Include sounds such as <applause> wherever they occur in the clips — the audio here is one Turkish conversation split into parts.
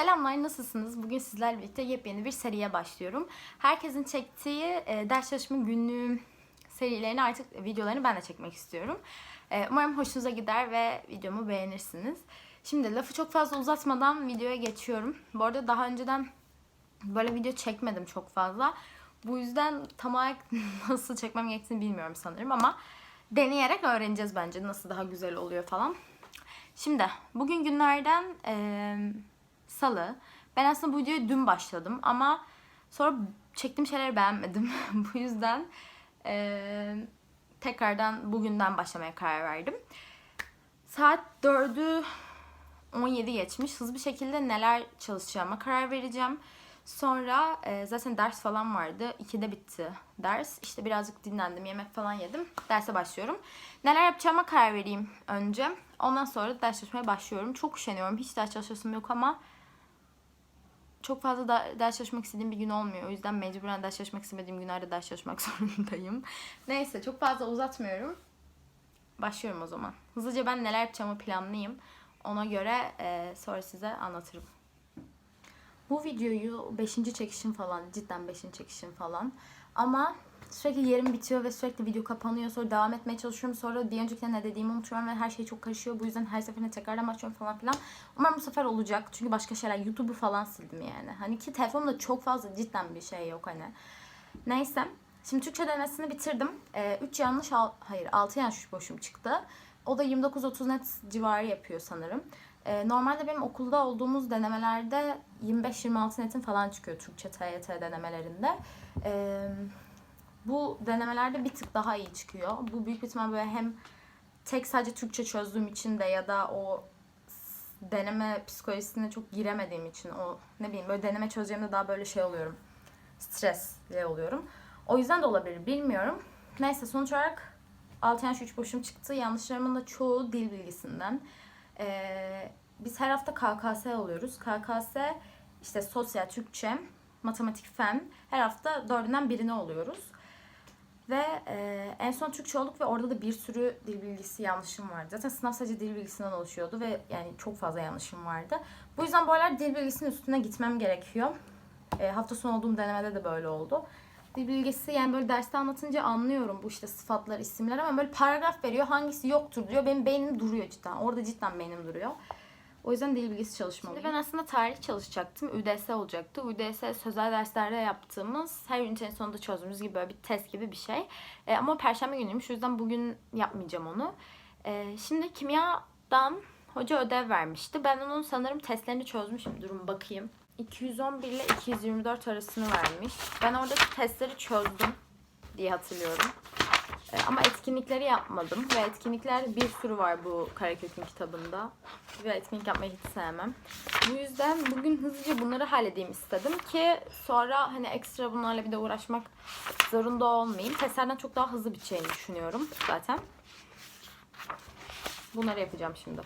Selamlar, nasılsınız? Bugün sizlerle birlikte yepyeni bir seriye başlıyorum. Herkesin çektiği e, ders çalışma günlüğü serilerini artık videolarını ben de çekmek istiyorum. E, umarım hoşunuza gider ve videomu beğenirsiniz. Şimdi lafı çok fazla uzatmadan videoya geçiyorum. Bu arada daha önceden böyle video çekmedim çok fazla. Bu yüzden tam olarak <laughs> nasıl çekmem gerektiğini bilmiyorum sanırım ama deneyerek öğreneceğiz bence nasıl daha güzel oluyor falan. Şimdi bugün günlerden eee, salı. Ben aslında bu videoyu dün başladım ama sonra çektiğim şeyleri beğenmedim. <laughs> bu yüzden eee, tekrardan bugünden başlamaya karar verdim. Saat 4'ü 17 geçmiş. Hızlı bir şekilde neler çalışacağıma karar vereceğim. Sonra e, zaten ders falan vardı. 2'de bitti ders. İşte birazcık dinlendim, yemek falan yedim. Derse başlıyorum. Neler yapacağıma karar vereyim önce. Ondan sonra ders çalışmaya başlıyorum. Çok üşeniyorum. Hiç ders çalışasım yok ama çok fazla da ders çalışmak istediğim bir gün olmuyor. O yüzden mecburen ders çalışmak istemediğim günlerde ders çalışmak <laughs> zorundayım. Neyse çok fazla uzatmıyorum. Başlıyorum o zaman. Hızlıca ben neler yapacağımı planlayayım. Ona göre e, sonra size anlatırım. Bu videoyu 5. çekişim falan, cidden 5. çekişim falan. Ama sürekli yerim bitiyor ve sürekli video kapanıyor. Sonra devam etmeye çalışıyorum. Sonra bir öncekine ne dediğimi unutuyorum ve her şey çok karışıyor. Bu yüzden her seferinde tekrardan başlıyorum falan filan. Umarım bu sefer olacak. Çünkü başka şeyler, YouTube'u falan sildim yani. Hani ki telefonumda çok fazla cidden bir şey yok hani. Neyse. Şimdi Türkçe denemesini bitirdim. 3 yanlış, al- hayır 6 yanlış boşum çıktı. O da 29-30 net civarı yapıyor sanırım. Ee, normalde benim okulda olduğumuz denemelerde 25-26 netin falan çıkıyor Türkçe TYT denemelerinde. Ee, bu denemelerde bir tık daha iyi çıkıyor. Bu büyük ihtimal böyle hem tek sadece Türkçe çözdüğüm için de ya da o deneme psikolojisine çok giremediğim için o ne bileyim böyle deneme çözeceğimde daha böyle şey oluyorum. Stresli oluyorum. O yüzden de olabilir bilmiyorum. Neyse sonuç olarak 6 yanlış 3 boşum çıktı. Yanlışlarımın da çoğu dil bilgisinden. Ee, biz her hafta KKS alıyoruz. KKS işte sosyal, Türkçe, matematik, fen her hafta dördünden birini oluyoruz. Ve e, en son Türkçe olduk ve orada da bir sürü dil bilgisi yanlışım vardı. Zaten sınav sadece dil bilgisinden oluşuyordu ve yani çok fazla yanlışım vardı. Bu yüzden bu aralar dil bilgisinin üstüne gitmem gerekiyor. E, hafta sonu olduğum denemede de böyle oldu. Dil bilgisi yani böyle derste anlatınca anlıyorum bu işte sıfatlar, isimler ama böyle paragraf veriyor hangisi yoktur diyor. Benim beynim duruyor cidden. Orada cidden beynim duruyor. O yüzden dil bilgisi çalışmalıyım. Şimdi ben aslında tarih çalışacaktım. ÜDS olacaktı. ÜDS sözel derslerde yaptığımız her ünitenin sonunda çözdüğümüz gibi böyle bir test gibi bir şey. E, ama perşembe günüymüş. O yüzden bugün yapmayacağım onu. E, şimdi kimyadan hoca ödev vermişti. Ben onun sanırım testlerini çözmüşüm. Durun bakayım. 211 ile 224 arasını vermiş. Ben oradaki testleri çözdüm diye hatırlıyorum. E, Ama etkinlikleri yapmadım ve etkinlikler bir sürü var bu Karakök'ün kitabında. Ve etkinlik yapmayı hiç sevmem. Bu yüzden bugün hızlıca bunları halledeyim istedim ki sonra hani ekstra bunlarla bir de uğraşmak zorunda olmayayım. Testlerden çok daha hızlı biteceğini düşünüyorum zaten. Bunları yapacağım şimdi.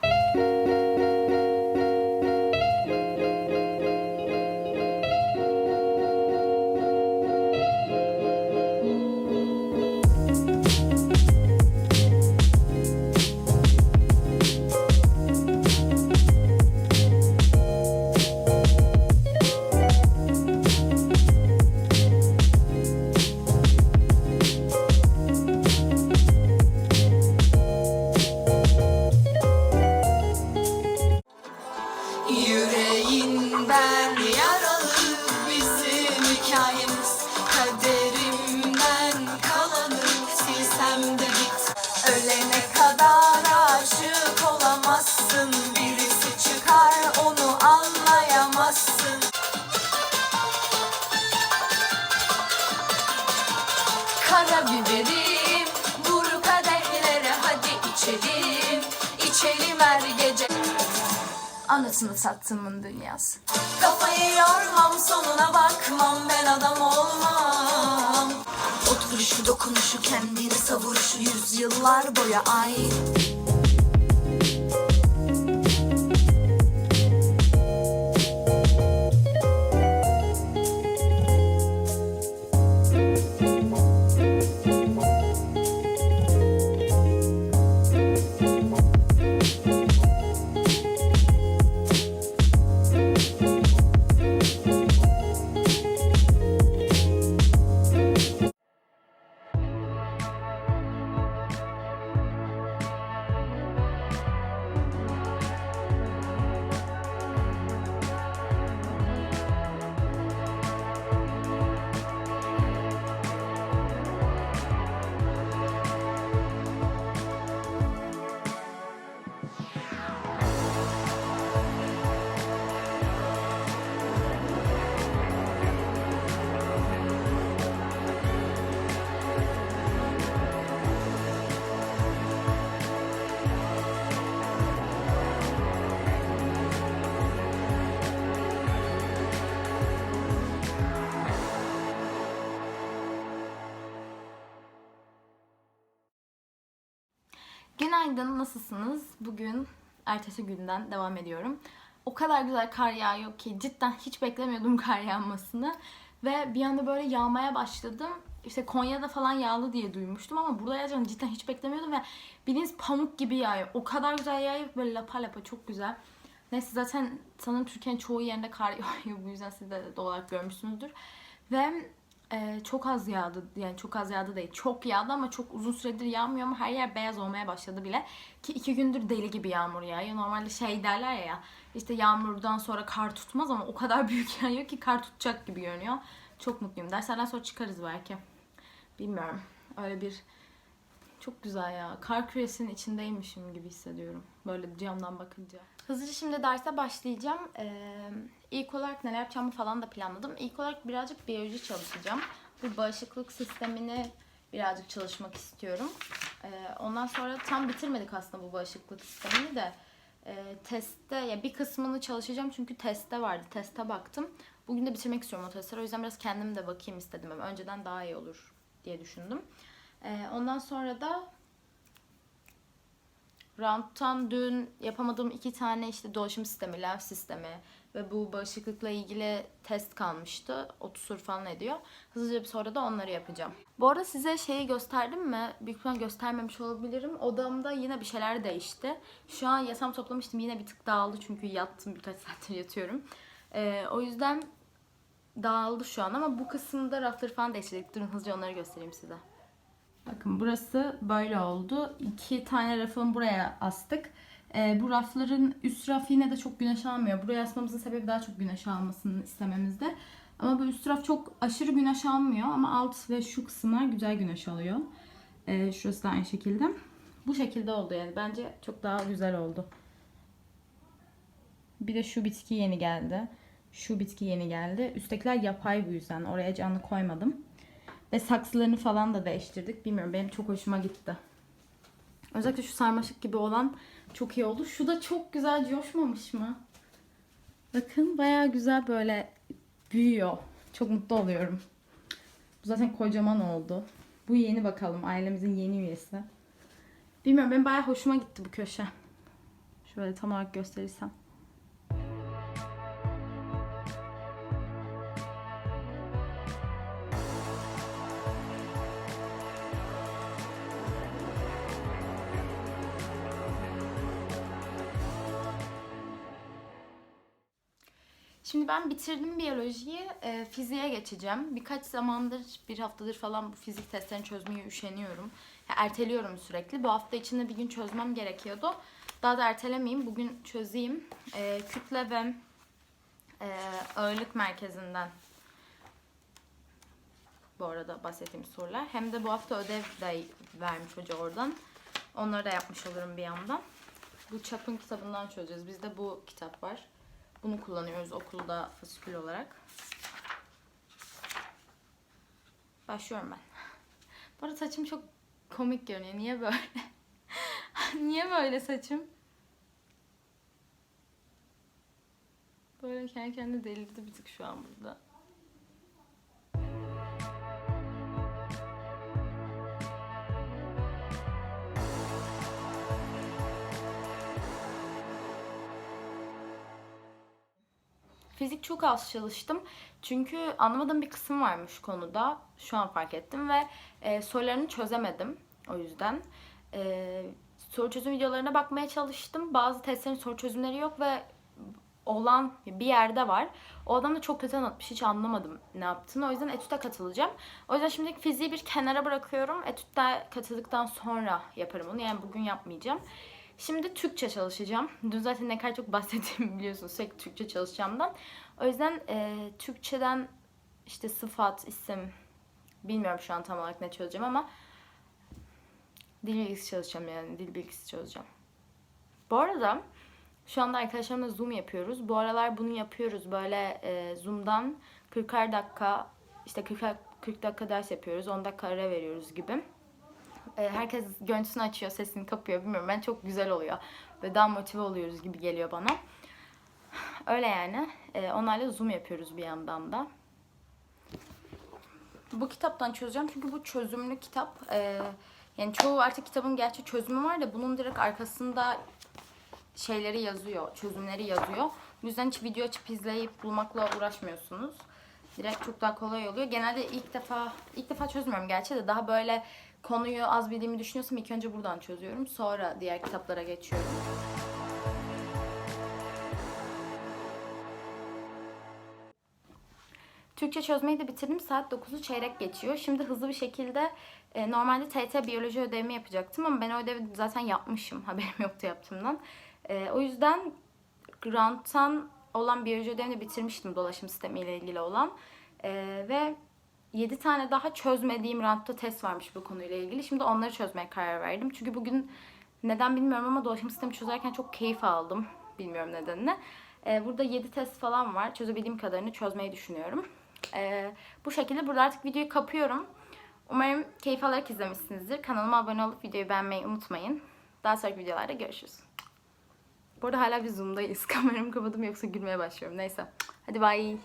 Anasını sattığımın dünyası. Kafayı yormam sonuna bakmam ben adam olmam Oturuşu dokunuşu kendini savuruşu yüzyıllar boya ait Günaydın, nasılsınız? Bugün ertesi günden devam ediyorum. O kadar güzel kar yağıyor ki cidden hiç beklemiyordum <laughs> kar yağmasını. Ve bir anda böyle yağmaya başladım. İşte Konya'da falan yağlı diye duymuştum ama burada yağacağını cidden hiç beklemiyordum ve bildiğiniz pamuk gibi yağıyor. O kadar güzel yağıyor böyle lapa lapa çok güzel. Neyse zaten sanırım Türkiye'nin çoğu yerinde kar <laughs> yağıyor. Bu yüzden siz de doğal olarak görmüşsünüzdür. Ve e, çok az yağdı. Yani çok az yağdı değil. Çok yağdı ama çok uzun süredir yağmıyor ama her yer beyaz olmaya başladı bile. Ki iki gündür deli gibi yağmur yağıyor. Normalde şey derler ya işte yağmurdan sonra kar tutmaz ama o kadar <laughs> büyük yağıyor ki kar tutacak gibi görünüyor. Çok mutluyum. Derslerden sonra çıkarız belki. Bilmiyorum. Öyle bir çok güzel ya. Kar küresinin içindeymişim gibi hissediyorum. Böyle camdan bakınca. Hızlıca şimdi derse başlayacağım. Ee, ilk olarak neler yapacağımı falan da planladım. İlk olarak birazcık biyoloji çalışacağım. Bu bağışıklık sistemini birazcık çalışmak istiyorum. Ee, ondan sonra tam bitirmedik aslında bu bağışıklık sistemini de. Ee, testte ya bir kısmını çalışacağım çünkü testte vardı. Teste baktım. Bugün de bitirmek istiyorum o testleri. O yüzden biraz kendim de bakayım istedim. Önceden daha iyi olur diye düşündüm. Ee, ondan sonra da Round'tan dün yapamadığım iki tane işte dolaşım sistemi, lenf sistemi ve bu bağışıklıkla ilgili test kalmıştı. 30 soru falan ediyor. Hızlıca bir sonra da onları yapacağım. Bu arada size şeyi gösterdim mi? Büyük ihtimal göstermemiş olabilirim. Odamda yine bir şeyler değişti. Şu an yasam toplamıştım. Yine bir tık dağıldı çünkü yattım. Birkaç <laughs> saattir yatıyorum. Ee, o yüzden dağıldı şu an ama bu kısımda rafları falan değiştirdik. Durun hızlıca onları göstereyim size. Bakın burası böyle oldu. İki tane rafını buraya astık. Ee, bu rafların üst raf yine de çok güneş almıyor. Buraya asmamızın sebebi daha çok güneş almasını istememizde. Ama bu üst raf çok aşırı güneş almıyor ama alt ve şu kısımlar güzel güneş alıyor. Ee, şurası da aynı şekilde. Bu şekilde oldu yani. Bence çok daha güzel oldu. Bir de şu bitki yeni geldi. Şu bitki yeni geldi. Üsttekiler yapay bu yüzden. Oraya canlı koymadım. Ve saksılarını falan da değiştirdik. Bilmiyorum benim çok hoşuma gitti. Özellikle şu sarmaşık gibi olan çok iyi oldu. Şu da çok güzel coşmamış mı? Bakın baya güzel böyle büyüyor. Çok mutlu oluyorum. Bu zaten kocaman oldu. Bu yeni bakalım. Ailemizin yeni üyesi. Bilmiyorum benim baya hoşuma gitti bu köşe. Şöyle tam olarak gösterirsem. Şimdi ben bitirdim biyolojiyi, e, fiziğe geçeceğim. Birkaç zamandır, bir haftadır falan bu fizik testlerini çözmeye üşeniyorum. Ya, erteliyorum sürekli. Bu hafta içinde bir gün çözmem gerekiyordu. Daha da ertelemeyeyim, bugün çözeyim. E, kütle ve e, ağırlık merkezinden bu arada bahsettiğim sorular. Hem de bu hafta ödev de vermiş hoca oradan. Onları da yapmış olurum bir yandan. Bu çapın kitabından çözeceğiz. Bizde bu kitap var. Bunu kullanıyoruz okulda fasikül olarak. Başlıyorum ben. Bu arada saçım çok komik görünüyor. Niye böyle? <laughs> Niye böyle saçım? Böyle kendi kendine delirdi bir tık şu an burada. Fizik çok az çalıştım. Çünkü anlamadığım bir kısım varmış konuda. Şu an fark ettim ve e, sorularını çözemedim. O yüzden. E, soru çözüm videolarına bakmaya çalıştım. Bazı testlerin soru çözümleri yok ve olan bir yerde var. O adam da çok kötü anlatmış. Hiç anlamadım ne yaptığını. O yüzden etüte katılacağım. O yüzden şimdilik fiziği bir kenara bırakıyorum. Etütte katıldıktan sonra yaparım onu. Yani bugün yapmayacağım. Şimdi Türkçe çalışacağım. Dün zaten ne kadar çok bahsettiğimi <laughs> biliyorsunuz. Sürekli Türkçe çalışacağımdan. O yüzden e, Türkçeden işte sıfat, isim bilmiyorum şu an tam olarak ne çözeceğim ama dil bilgisi çalışacağım yani. Dil bilgisi çözeceğim. Bu arada şu anda arkadaşlarımla Zoom yapıyoruz. Bu aralar bunu yapıyoruz. Böyle e, Zoom'dan 40'ar dakika işte 40, 40 dakika ders yapıyoruz. 10 dakika ara veriyoruz gibi. E, herkes görüntüsünü açıyor, sesini kapıyor. Bilmiyorum ben çok güzel oluyor. Ve daha motive oluyoruz gibi geliyor bana. Öyle yani. E, onlarla Zoom yapıyoruz bir yandan da. Bu kitaptan çözeceğim çünkü bu çözümlü kitap. E, Yani çoğu artık kitabın gerçi çözümü var da bunun direkt arkasında şeyleri yazıyor, çözümleri yazıyor. Bu yüzden hiç video açıp izleyip bulmakla uğraşmıyorsunuz. Direkt çok daha kolay oluyor. Genelde ilk defa, ilk defa çözmüyorum gerçi de daha böyle konuyu az bildiğimi düşünüyorsam ilk önce buradan çözüyorum. Sonra diğer kitaplara geçiyorum. Türkçe çözmeyi de bitirdim. Saat 9'u çeyrek geçiyor. Şimdi hızlı bir şekilde e, normalde TT biyoloji ödevimi yapacaktım ama ben o ödevi zaten yapmışım. <laughs> Haberim yoktu yaptığımdan. E, o yüzden Grant'tan olan biyoloji ödevini bitirmiştim dolaşım sistemiyle ilgili olan. E, ve 7 tane daha çözmediğim rantta test varmış bu konuyla ilgili. Şimdi onları çözmeye karar verdim. Çünkü bugün neden bilmiyorum ama dolaşım sistemi çözerken çok keyif aldım. Bilmiyorum nedenini. Ee, burada 7 test falan var. Çözebildiğim kadarını çözmeyi düşünüyorum. Ee, bu şekilde burada artık videoyu kapıyorum. Umarım keyif alarak izlemişsinizdir. Kanalıma abone olup videoyu beğenmeyi unutmayın. Daha sonraki videolarda görüşürüz. Bu arada hala bir zoom'dayız. <laughs> Kameramı kapadım yoksa gülmeye başlıyorum. Neyse. Hadi bye.